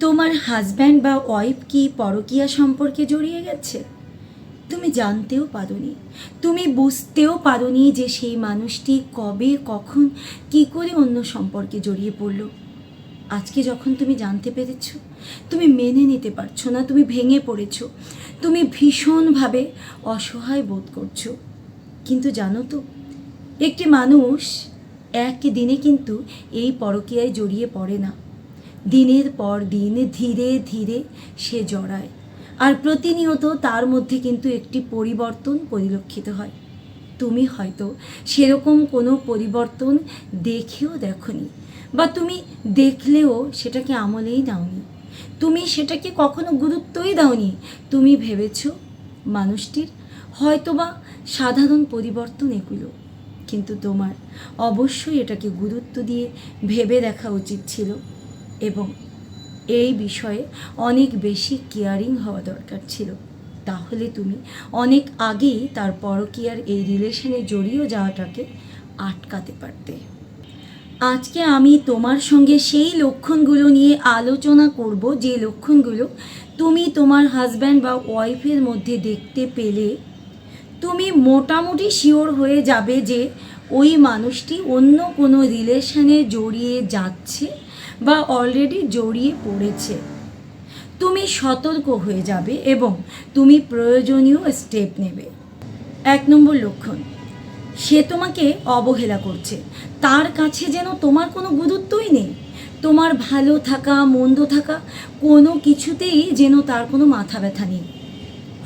তোমার হাজব্যান্ড বা ওয়াইফ কি পরকীয়া সম্পর্কে জড়িয়ে গেছে? তুমি জানতেও পারোনি। তুমি বুঝতেও পারোনি যে সেই মানুষটি কবে, কখন, কি করে অন্য সম্পর্কে জড়িয়ে পড়ল। আজকে যখন তুমি জানতে পেরেছ, তুমি মেনে নিতে পারছ না, তুমি ভেঙে পড়েছো, তুমি ভীষণভাবে অসহায় বোধ করছ। কিন্তু জানো তো, একটি মানুষ এক দিনে কিন্তু এই পরকীয়ায় জড়িয়ে পড়ে না। দিনের পর দিন ধীরে ধীরে সে জড়ায়। আর প্রতিনিয়ত তার মধ্যে কিন্তু একটি পরিবর্তন পরিলক্ষিত হয়। তুমি হয়তো সেরকম কোনো পরিবর্তন দেখেও দেখনি বা তুমি দেখলেও সেটাকে আমলেই দাওনি। তুমি সেটাকে কখনো গুরুত্বই দাওনি। তুমি ভেবেছ মানুষটির হয়তোবা সাধারণ পরিবর্তন এগুলো। কিন্তু তোমার অবশ্যই এটাকে গুরুত্ব দিয়ে ভেবে দেখা উচিত ছিল। এবং এই বিষয়ে অনেক বেশি কেয়ারিং হওয়া দরকার ছিল। তাহলে তুমি অনেক আগেই তার পরকীয়ার এই রিলেশনে জড়িয়ে যাওয়াটাকে আটকাতে পারতে। আজকে আমি তোমার সঙ্গে সেই লক্ষণগুলো নিয়ে আলোচনা করব, যে লক্ষণগুলো তুমি তোমার হাজব্যান্ড বা ওয়াইফের মধ্যে দেখতে পেলে। তুমি মোটামুটি শিওর হয়ে যাবে যে ওই মানুষটি অন্য কোনো রিলেশনে জড়িয়ে যাচ্ছে বা অলরেডি জড়িয়ে পড়েছে। তুমি সতর্ক হয়ে যাবে এবং তুমি প্রয়োজনীয় স্টেপ নেবে। এক নম্বর লক্ষণ, সে তোমাকে অবহেলা করছে। তার কাছে যেন তোমার কোনো গুরুত্বই নেই। তোমার ভালো থাকা, মন্দ থাকা, কোনো কিছুতেই যেন তার কোনো মাথা ব্যথা নেই।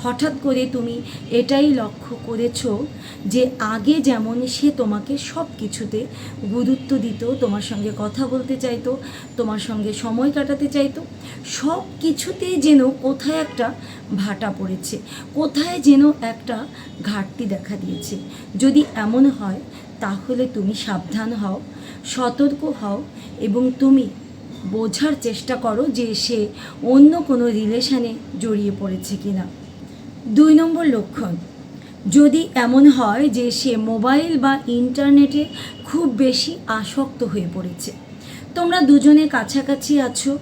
হঠাৎ করে তুমি এটাই লক্ষ্য করেছ যে আগে যেমন সে তোমাকে সব কিছুতে গুরুত্ব দিত, তোমার সঙ্গে কথা বলতে চাইতো, তোমার সঙ্গে সময় কাটাতে চাইতো সব কিছুতেই যেন কোথায় একটা ভাটা পড়েছে, কোথায় যেন একটা ঘাটতি দেখা দিয়েছে। যদি এমন হয়, তাহলে তুমি সাবধান হও, সতর্ক হও এবং তুমি বোঝার চেষ্টা করো যে সে অন্য কোনো রিলেশানে জড়িয়ে পড়েছে কিনা। দুই নম্বর লক্ষণ, যদি এমন হয় যে সে মোবাইল বা ইন্টারনেটে খুব বেশি আসক্ত হয়ে পড়েছে। তোমরা দুজনে কাছাকাছি আছো,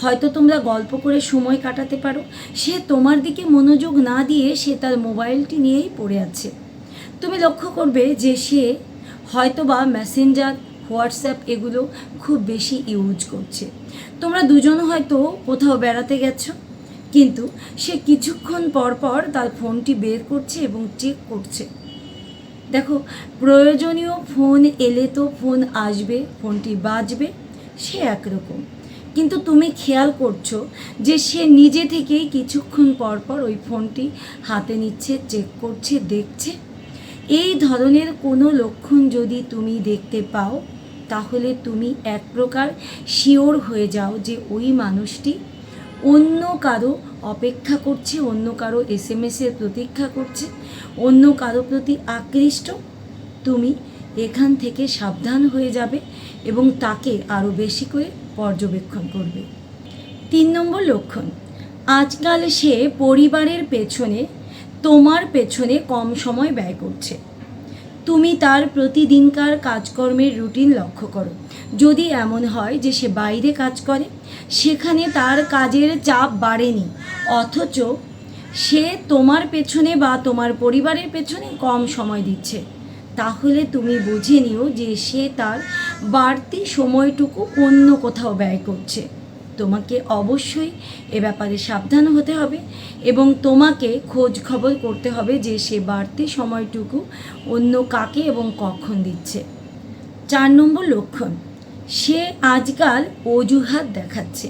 হয়তো তোমরা গল্প করে সময় কাটাতে পারো, সে তোমার দিকে মনোযোগ না দিয়ে সে তার মোবাইলটি নিয়েই পড়ে আছে। তুমি লক্ষ্য করবে যে সে হয়তো বা মেসেঞ্জার, হোয়াটসঅ্যাপ এগুলো খুব বেশি ইউজ করছে। তোমরা দুজন হয়তো কোথাও বেড়াতে গেছো কিন্তু সে কিছুক্ষণ পর পর তার ফোনটি বের করছে এবং চেক করছে। দেখো, প্রয়োজনীয় ফোন এলে তো ফোন আসবে, ফোনটি বাজবে, সে একরকম। কিন্তু তুমি খেয়াল করছ যে সে নিজে থেকেই কিছুক্ষণ পর পর ওই ফোনটি হাতে নিচ্ছে, চেক করছে, দেখছে? এই ধরনের কোনো লক্ষণ যদি তুমি দেখতে পাও, তাহলে তুমি এক প্রকার শিওর হয়ে যাও যে ওই মানুষটি অন্য কারও অপেক্ষা করছে, অন্য কারও এস এম এসের প্রতীক্ষা করছে, অন্য কারও প্রতি আকৃষ্ট। তুমি এখান থেকে সাবধান হয়ে যাবে এবং তাকে আরও বেশি করে পর্যবেক্ষণ করবে। তিন নম্বর লক্ষণ, আজকাল সে পরিবারের পেছনে, তোমার পেছনে কম সময় ব্যয় করছে। তুমি তার প্রতিদিনকার কাজকর্মের রুটিন লক্ষ্য করো। যদি এমন হয় যে সে বাইরে কাজ করে, সেখানে তার কাজের চাপ বাড়েনি, অথচ সে তোমার পেছনে বা তোমার পরিবারের পেছনে কম সময় দিচ্ছে, তাহলে তুমি বুঝে নিও যে সে তার বাড়তি সময়টুকু অন্য কোথাও ব্যয় করছে। তোমাকে অবশ্যই এ ব্যাপারে সাবধান হতে হবে এবং তোমাকে খোঁজ খবর করতে হবে যে সে বাড়তি সময়টুকু অন্য কাকে এবং কখন দিচ্ছে। চার নম্বর লক্ষণ, সে আজকাল অজুহাত দেখাচ্ছে।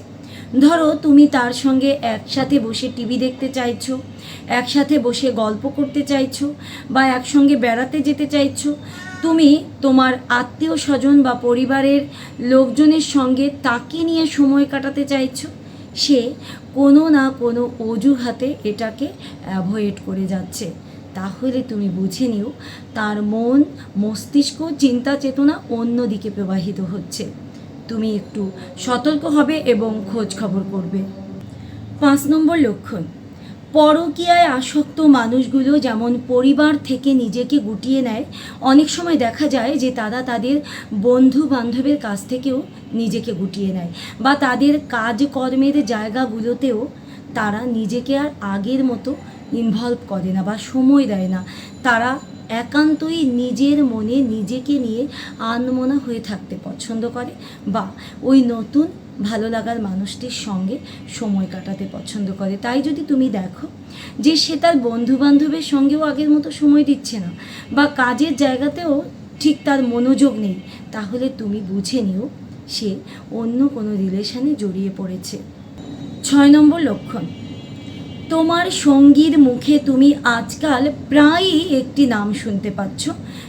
ধরো তুমি তার সঙ্গে একসাথে বসে টিভি দেখতে চাইছো, একসাথে বসে গল্প করতে চাইছো বা একসঙ্গে বেড়াতে যেতে চাইছো তুমি তোমার আত্মীয় স্বজন বা পরিবারের লোকজনের সঙ্গে তাকে নিয়ে সময় কাটাতে চাইছো? সে কোনো না কোনো অজুহাতে এটাকে অ্যাভয়েড করে যাচ্ছে। তাহলে তুমি বুঝে নিও, তার মন, মস্তিষ্ক, চিন্তা, চেতনা অন্যদিকে প্রবাহিত হচ্ছে। তুমি একটু সতর্ক হবে এবং খোঁজ খবর করবে। পাঁচ নম্বর লক্ষণ। পরকীয়ায় আসক্ত মানুষগুলো যেমন পরিবার থেকে নিজেকে গুটিয়ে নেয়, অনেক সময় দেখা যায় যে তারা তাদের বন্ধু বান্ধবের কাছ থেকেও নিজেকে গুটিয়ে নেয় বা তাদের কাজকর্মের জায়গাগুলোতেও তারা নিজেকে আর আগের মতো ইনভলভ করে না বা সময় দেয় না। তারা একান্তই নিজের মনে নিজেকে নিয়ে আনমনা হয়ে থাকতে পছন্দ করে বা ওই নতুন ভালো লাগার মানুষটির সঙ্গে সময় কাটাতে পছন্দ করে। তাই যদি তুমি দেখো যে সে তার বন্ধু বান্ধবের সঙ্গেও আগের মতো সময় দিচ্ছে না বা কাজের জায়গাতেও ঠিক তার মনোযোগ নেই, তাহলে তুমি বুঝে নিও সে অন্য কোনো রিলেশনে জড়িয়ে পড়েছে। ছয় নম্বর লক্ষণ, তোমার সঙ্গীর মুখে তুমি আজকাল প্রায়ই একটি নাম শুনতে পাচ্ছ।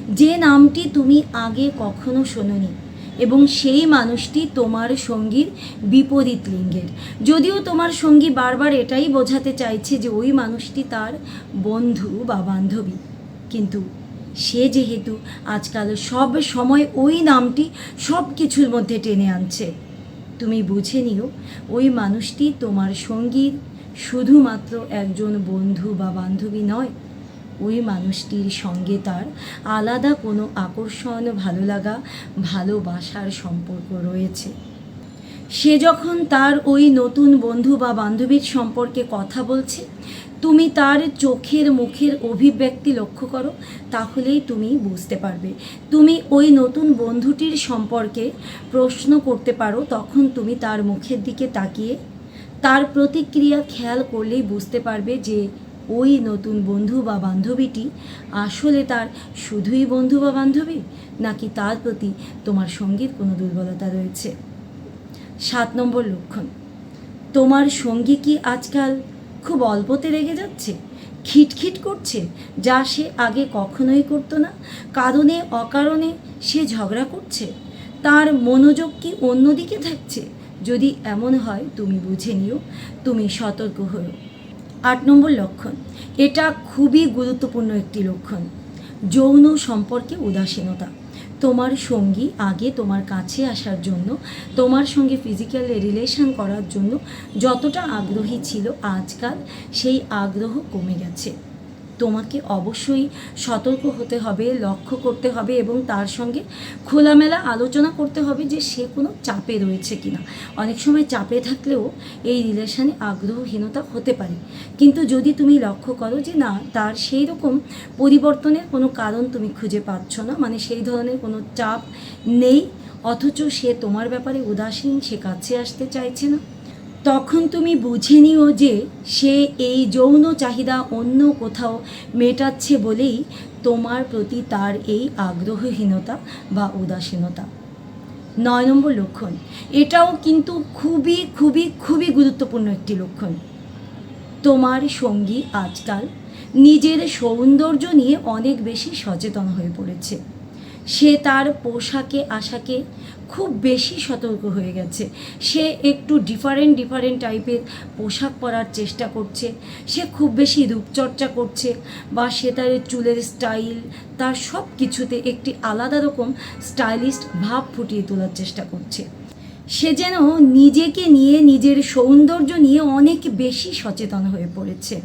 যে নামটি তুমি আগে কখনো শোনোনি। এবং সেই মানুষটি তোমার সঙ্গীর বিপরীত লিঙ্গের। যদিও তোমার সঙ্গী বারবার এটাই বোঝাতে চাইছে যে ওই মানুষটি তার বন্ধু বা বান্ধবী। কিন্তু সে যেহেতু আজকাল সব সময় ওই নামটি সব কিছুর মধ্যে টেনে আনছে, তুমি বুঝে নিও, ওই মানুষটি তোমার সঙ্গীর শুধুমাত্র একজন বন্ধু বা বান্ধবী নয় ওই মানুষটির সঙ্গে তার আলাদা কোনো আকর্ষণ, ভালো লাগা, ভালোবাসার সম্পর্ক রয়েছে। সে যখন তার ওই নতুন বন্ধু বা বান্ধবীর সম্পর্কে কথা বলছে, তুমি তার চোখের মুখের অভিব্যক্তি লক্ষ্য করো, তাহলেই তুমি বুঝতে পারবে। তুমি ওই নতুন বন্ধুটির সম্পর্কে প্রশ্ন করতে পারো, তখন তুমি তার মুখের দিকে তাকিয়ে তার প্রতিক্রিয়া খেয়াল করলেই বুঝতে পারবে যে ওই নতুন বন্ধু বা বান্ধবীটি আসলে তার শুধুই বন্ধু বা বান্ধবী, নাকি তার প্রতি তোমার সঙ্গীর কোনো দুর্বলতা রয়েছে? সাত নম্বর লক্ষণ, তোমার সঙ্গী কি আজকাল খুব অল্পতে রেগে যাচ্ছে, খিটখিট করছে, যা সে আগে কখনোই করতো না, কারণে, অকারণে সে ঝগড়া করছে? তার মনোযোগ কি অন্যদিকে থাকছে? যদি এমন হয়, তুমি বুঝে নিও, তুমি সতর্ক হও। আট নম্বর লক্ষণ। এটা খুবই গুরুত্বপূর্ণ একটি লক্ষণ। যৌন সম্পর্কে উদাসীনতা। তোমার সঙ্গী আগে তোমার কাছে আসার জন্য, তোমার সঙ্গে ফিজিক্যাল রিলেশন করার জন্য যতটা আগ্রহী ছিল আজকাল সেই আগ্রহ কমে গেছে। তোমাকে অবশ্যই সতর্ক হতে হবে, লক্ষ্য করতে হবে এবং তার সঙ্গে খোলামেলা আলোচনা করতে হবে যে সে কোনো চাপে রয়েছে কিনা। অনেক সময় চাপে থাকলেও এই রিলেশানে আগ্রহহীনতা হতে পারে। কিন্তু যদি তুমি লক্ষ্য করো যে না, তার সেই রকম পরিবর্তনের কোনো কারণ তুমি খুঁজে পাচ্ছ না মানে সেই ধরনের কোনো চাপ নেই, অথচ সে তোমার ব্যাপারে উদাসীন, সে কাছে আসতে চাইছে না। তখন তুমি বুঝে নিও যে সে এই যৌন চাহিদা অন্য কোথাও মেটাচ্ছে বলেই তোমার প্রতি তার এই আগ্রহহীনতা বা উদাসীনতা। নয় নম্বর লক্ষণ, এটাও কিন্তু খুবই খুবই খুবই গুরুত্বপূর্ণ একটি লক্ষণ। তোমার সঙ্গী আজকাল নিজের সৌন্দর্য নিয়ে অনেক বেশি সচেতন হয়ে পড়েছে। সে তার পোশাকে, আশাকে খুব বেশি সতর্ক হয়ে গেছে। সে একটু ডিফারেন্ট ডিফারেন্ট টাইপের পোশাক পরার চেষ্টা করছে। সে খুব বেশি রূপচর্চা করছে বা সে তার চুলের স্টাইল তার সব কিছুতে একটি আলাদা রকম স্টাইলিস্ট ভাব ফুটিয়ে তোলার চেষ্টা করছে। সে যেন নিজেকে নিয়ে, নিজের সৌন্দর্য নিয়ে অনেক বেশি সচেতন হয়ে পড়েছে।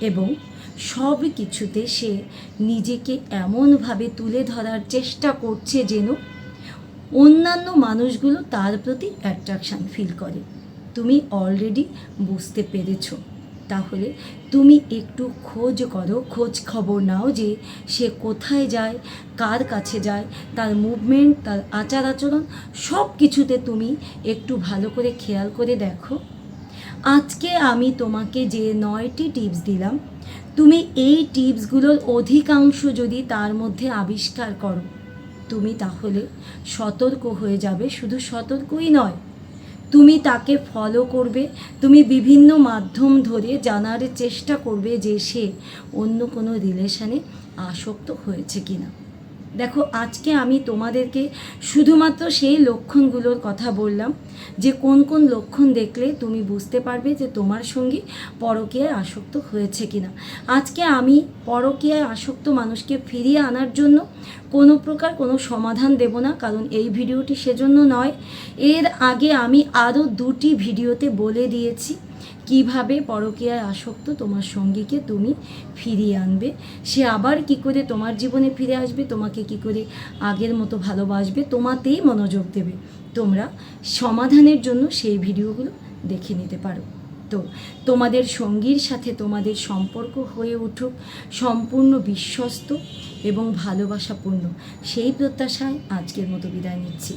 এবং সব কিছুতে সে নিজেকে এমনভাবে তুলে ধরার চেষ্টা করছে যেন অন্যান্য মানুষগুলো তার প্রতি অ্যাট্রাকশান ফিল করে। তুমি অলরেডি বুঝতে পেরেছ। তাহলে তুমি একটু খোঁজ করো, খোঁজ খবর নাও যে সে কোথায় যায়, কার কাছে যায়, তার মুভমেন্ট তার আচার আচরণ সব কিছুতে তুমি একটু ভালো করে খেয়াল করে দেখো। আজকে আমি তোমাকে যে নয়টি টিপস দিলাম, তুমি এই টিপসগুলোর অধিকাংশ যদি তার মধ্যে আবিষ্কার করো, তুমি তাহলে সতর্ক হয়ে যাবে। শুধু সতর্কই নয়, তুমি তাকে ফলো করবে, তুমি বিভিন্ন মাধ্যম ধরে জানার চেষ্টা করবে যে সে অন্য কোনো রিলেশনে আসক্ত হয়েছে কিনা। দেখো, আজকে আমি তোমাদেরকে শুধুমাত্র সেই লক্ষণগুলোর কথা বললাম, যে কোন কোন লক্ষণ দেখলে তুমি বুঝতে পারবে যে তোমার সঙ্গী পরকীয়ায় আসক্ত হয়েছে কিনা। আজকে আমি পরকীয়ায় আসক্ত মানুষকে ফিরিয়ে আনার জন্য কোনো প্রকার কোনো সমাধান দেব না, কারণ এই ভিডিওটি সেজন্য নয়। এর আগে আমি আরও দুটি ভিডিওতে বলে দিয়েছি। কীভাবে পরকীয়ায় আসক্ত তোমার সঙ্গীকে তুমি ফিরিয়ে আনবে? সে আবার কি করে তোমার জীবনে ফিরে আসবে? তোমাকে কি করে আগের মতো ভালোবাসবে? তোমাতেই মনোযোগ দেবে। তোমরা সমাধানের জন্য সেই ভিডিওগুলো দেখে নিতে পারো। তো তোমাদের সঙ্গীর সাথে তোমাদের সম্পর্ক হয়ে উঠুক, সম্পূর্ণ বিশ্বস্ত এবং ভালোবাসাপূর্ণ। সেই প্রত্যাশায় আজকের মতো বিদায় নিচ্ছি।